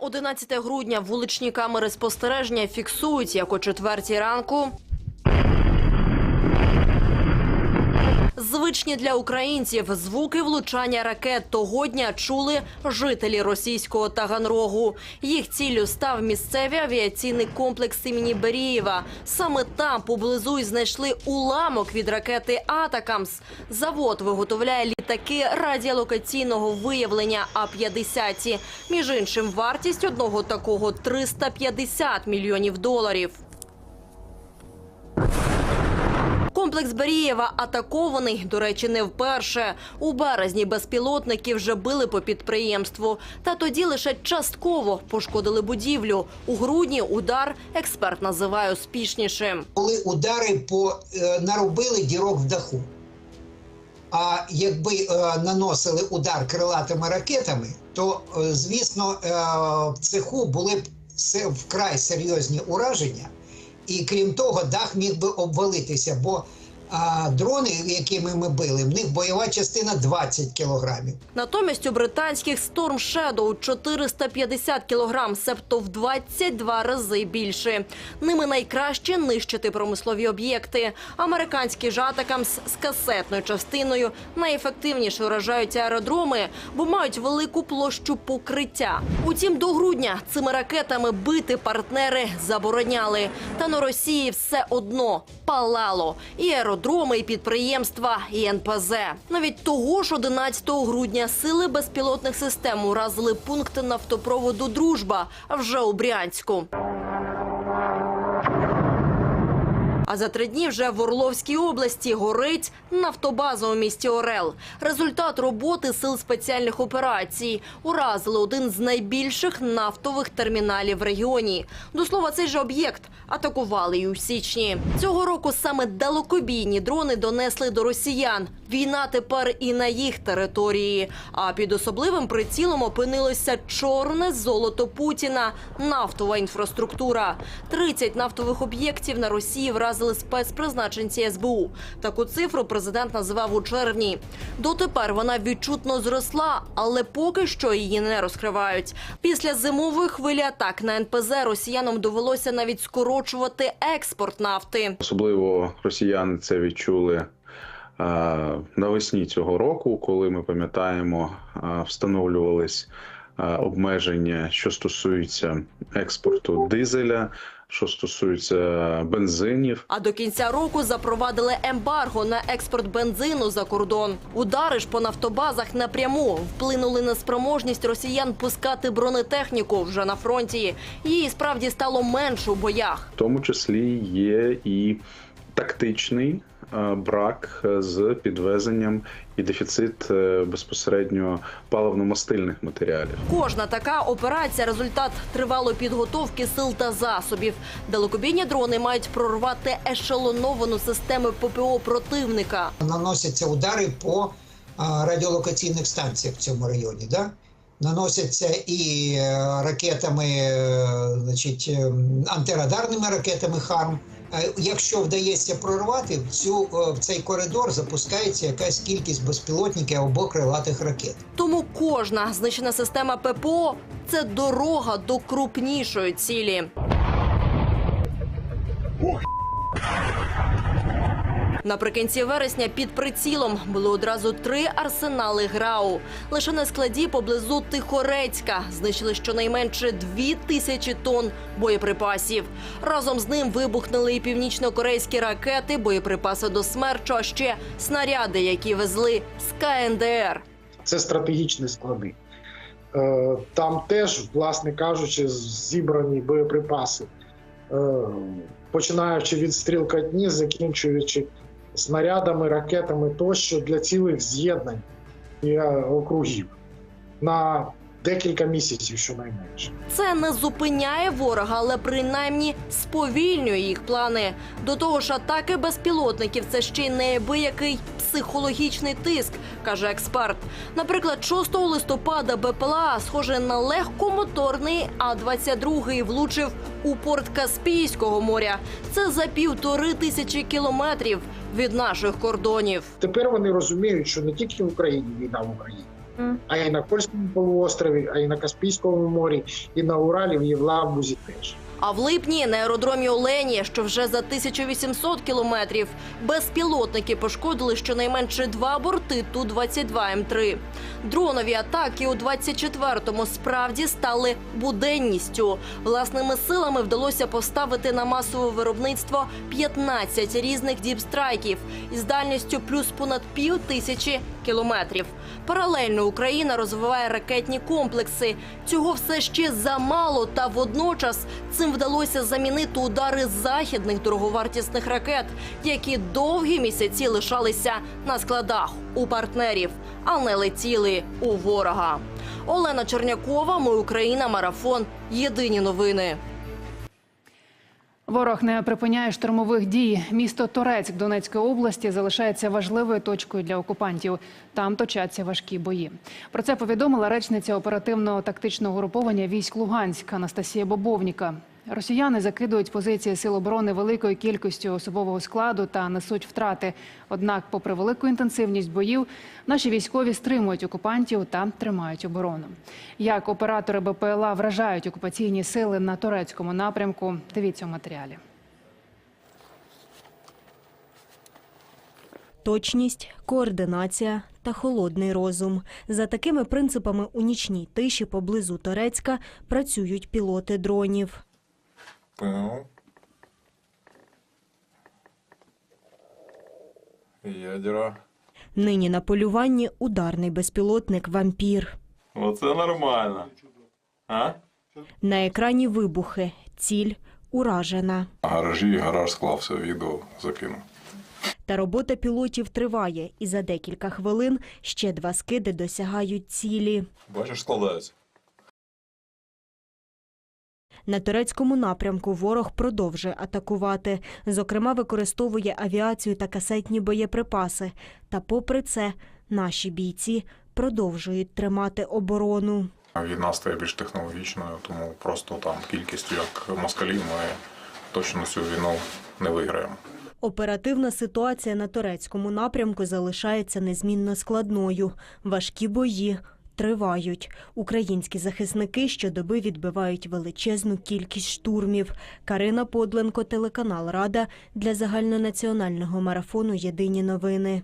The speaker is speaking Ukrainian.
11 грудня вуличні камери спостереження фіксують, як о четвертій ранку. Звичні для українців звуки влучання ракет того дня чули жителі російського Таганрогу. Їх ціллю став місцевий авіаційний комплекс імені Берієва. Саме там поблизу й знайшли уламок від ракети Атакамс. Завод виготовляє літаки радіолокаційного виявлення А-50. Між іншим, вартість одного такого 350 мільйонів доларів. Комплекс Берієва атакований, до речі, не вперше. У березні безпілотники вже били по підприємству. Та тоді лише частково пошкодили будівлю. У грудні удар експерт називає успішнішим. Коли удари по е, наробили дірок в даху. А якби е, наносили удар крилатими ракетами, то е, звісно е, в цеху були б вкрай серйозні ураження, і крім того, дах міг би обвалитися, бо а, дрони, якими ми били, в них бойова частина 20 кілограмів. Натомість у британських Storm Shadow 450 кілограм, себто в 22 рази більше. Ними найкраще нищити промислові об'єкти. Американські ж Атакамс з касетною частиною найефективніше вражають аеродроми, бо мають велику площу покриття. Утім, до грудня цими ракетами бити партнери забороняли. Та на Росії все одно палало і аеродроми, і підприємства, і НПЗ. Навіть того ж 11 грудня сили безпілотних систем уразили пункти нафтопроводу Дружба вже у Брянську. А за три дні вже в Орловській області горить нафтобаза у місті Орел. Результат роботи сил спеціальних операцій уразили один з найбільших нафтових терміналів в регіоні. До слова, цей же об'єкт атакували й у січні. Цього року саме далекобійні дрони донесли до росіян. Війна тепер і на їх території. А під особливим прицілом опинилося чорне золото Путіна нафтова інфраструктура. 30 нафтових об'єктів на Росії вразили спецпризначенці СБУ. Таку цифру президент називав у червні. Дотепер вона відчутно зросла, але поки що її не розкривають. Після зимової хвилі атак на НПЗ росіянам довелося навіть скорочувати експорт нафти. Особливо росіяни це відчули е, навесні цього року, коли ми пам'ятаємо, е, встановлювались е, обмеження, що стосуються експорту дизеля, що стосується бензинів. А до кінця року запровадили ембарго на експорт бензину за кордон. Удари ж по нафтобазах напряму вплинули на спроможність росіян пускати бронетехніку вже на фронті. Її справді стало менше у боях. В тому числі є і тактичний е, брак е, з підвезенням і дефіцит е, безпосередньо паливно-мастильних матеріалів. Кожна така операція результат тривалої підготовки сил та засобів. Далекобійні дрони мають прорвати ешелоновану систему ППО противника. наносяться удари по радіолокаційних станціях в цьому районі. Да? Наносяться і е, ракетами, е, значить, е, антирадарними ракетами ХАРМ. Якщо вдається прорвати, в, цю, в цей коридор запускається якась кількість безпілотників або крилатих ракет. Тому кожна знищена система ППО це дорога до крупнішої цілі. Наприкінці вересня під прицілом були одразу три арсенали ГРАУ. Лише на складі поблизу Тихорецька знищили щонайменше дві тисячі тонн боєприпасів. Разом з ним вибухнули і північно-корейські ракети, боєприпаси до смерчу, а ще снаряди, які везли з КНДР. це стратегічні склади. Е, Там теж, власне кажучи, зібрані боєприпаси, Е, починаючи від стрілкатні, закінчуючи снарядами, ракетами тощо для цілих з'єднань і е, округів. На декілька місяців, щонайменше. Це не зупиняє ворога, але принаймні сповільнює їх плани. До того ж, атаки безпілотників це ще й неабиякий психологічний тиск, каже експерт. Наприклад, 6 листопада БПЛА, схоже на легкомоторний А-22 влучив у порт Каспійського моря. Це за півтори тисячі кілометрів від наших кордонів. Тепер вони розуміють, що не тільки в Україні війна в Україні, А і на Кольському полуострові, а і на Каспійському морі, і на Уралі, в Лавбузі теж. А в липні на аеродромі Олені, що вже за 1800 кілометрів, безпілотники пошкодили щонайменше два борти Ту-22М3. Дронові атаки у 24-му справді стали буденністю. Власними силами вдалося поставити на масове виробництво 15 різних діпстрайків із дальністю плюс понад пів тисячі кілометрів. Паралельно Україна розвиває ракетні комплекси. Цього все ще замало, та водночас цим вдалося замінити удари західних дороговартісних ракет, які довгі місяці лишалися на складах у партнерів, а не летіли у ворога. Олена Чернякова, ми Україна, марафон. Єдині новини. Ворог не припиняє штурмових дій. Місто Торецьк Донецької області залишається важливою точкою для окупантів. Там точаться важкі бої. Про це повідомила речниця оперативного тактичного груповання військ Луганськ Анастасія Бобовніка. Росіяни закидують позиції сил оборони великою кількістю особового складу та несуть втрати. Однак, попри велику інтенсивність боїв, наші військові стримують окупантів та тримають оборону. Як оператори БПЛА вражають окупаційні сили на турецькому напрямку? Дивіться у матеріалі. Точність, координація та холодний розум. За такими принципами у нічній тиші поблизу Торецька працюють пілоти дронів. Ядера. Нині на полюванні ударний безпілотник Вампір. Оце нормально. А? На екрані вибухи. Ціль уражена. Гаражі, гараж склався, відео закинув. Та робота пілотів триває, і за декілька хвилин ще два скиди досягають цілі. Бачиш, складається. На турецькому напрямку ворог продовжує атакувати. Зокрема, використовує авіацію та касетні боєприпаси. Та попри це, наші бійці продовжують тримати оборону. Війна стає більш технологічною, тому просто там кількістю як москалів ми точно цю війну не виграємо. Оперативна ситуація на турецькому напрямку залишається незмінно складною. Важкі бої тривають. Українські захисники щодоби відбивають величезну кількість штурмів. Карина Подленко, телеканал Рада для загальнонаціонального марафону Єдині новини.